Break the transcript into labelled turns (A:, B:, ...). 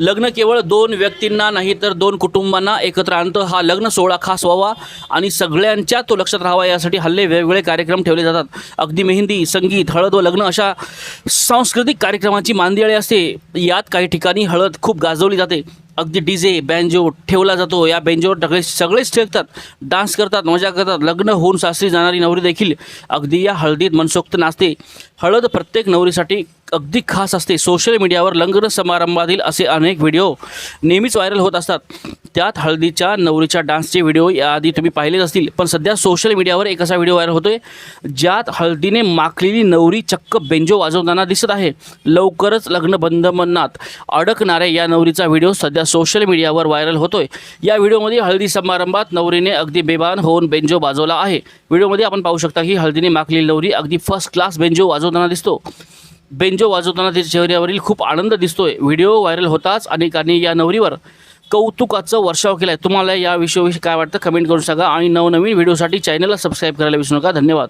A: लग्न केवळ दोन व्यक्तींना नाही तर दोन कुटुंबांना एकत्र आणतं. हा लग्न सोहळा खास व्हावा आणि सगळ्यांच्या तो लक्षात राहावा. यासाठी हल्ले वेगवेगळे कार्यक्रम ठेवले जातात. अगदी मेहंदी संगीत हळद व लग्न अशा सांस्कृतिक कार्यक्रमाची मांदियाळी असते. यात काही ठिकाणी हळद खूप गाजवली जाते. अगदी डी जे बँजो ठेवला जातो. या बँजोवर सगळे सगळेच ठेवतात डान्स करतात मजा करतात. लग्न होऊन सासरी जाणारी नवरी देखील अगदी या हळदीत मनसोक्त नाचते. हळद प्रत्येक नवरीसाठी अगदी खास असते. सोशल मीडियावर लग्न समारंभातील असे अनेक व्हिडिओ नेहमीच व्हायरल होत असतात. त्यात हळदीच्या नवरीच्या डान्सचे व्हिडिओ याआधी तुम्ही पाहिलेच असतील. पण सध्या सोशल मीडियावर एक असा व्हिडिओ व्हायरल होतोय ज्यात हळदीने माखलेली नवरी चक्क बेंजो वाजवताना दिसत आहे. लवकरच लग्न बंधमनात अडकणाऱ्या या नवरीचा व्हिडिओ सध्या सोशल मीडियावर व्हायरल होतोय. या व्हिडिओमध्ये हळदी समारंभात नवरीने अगदी बेभान होऊन बेंजो वाजवला आहे. व्हिडिओमध्ये आपण पाहू शकता की हळदीने माखलेली नवरी अगदी फर्स्ट क्लास बेंजो वाजवताना दिसतो. बेंजो वाजवताना तिच्या चेहऱ्यावरील खूप आनंद दिसतोय. व्हिडिओ व्हायरल होताच अनेकांनी या नवरीवर कौतुकाचं वर्षाव केलं आहे तुम्हाला या विषयाविषयी काय वाटतं? कमेंट करून सांगा. आणि नवनवीन व्हिडिओसाठी चॅनलला सबस्क्राईब करायला विसरू नका. धन्यवाद.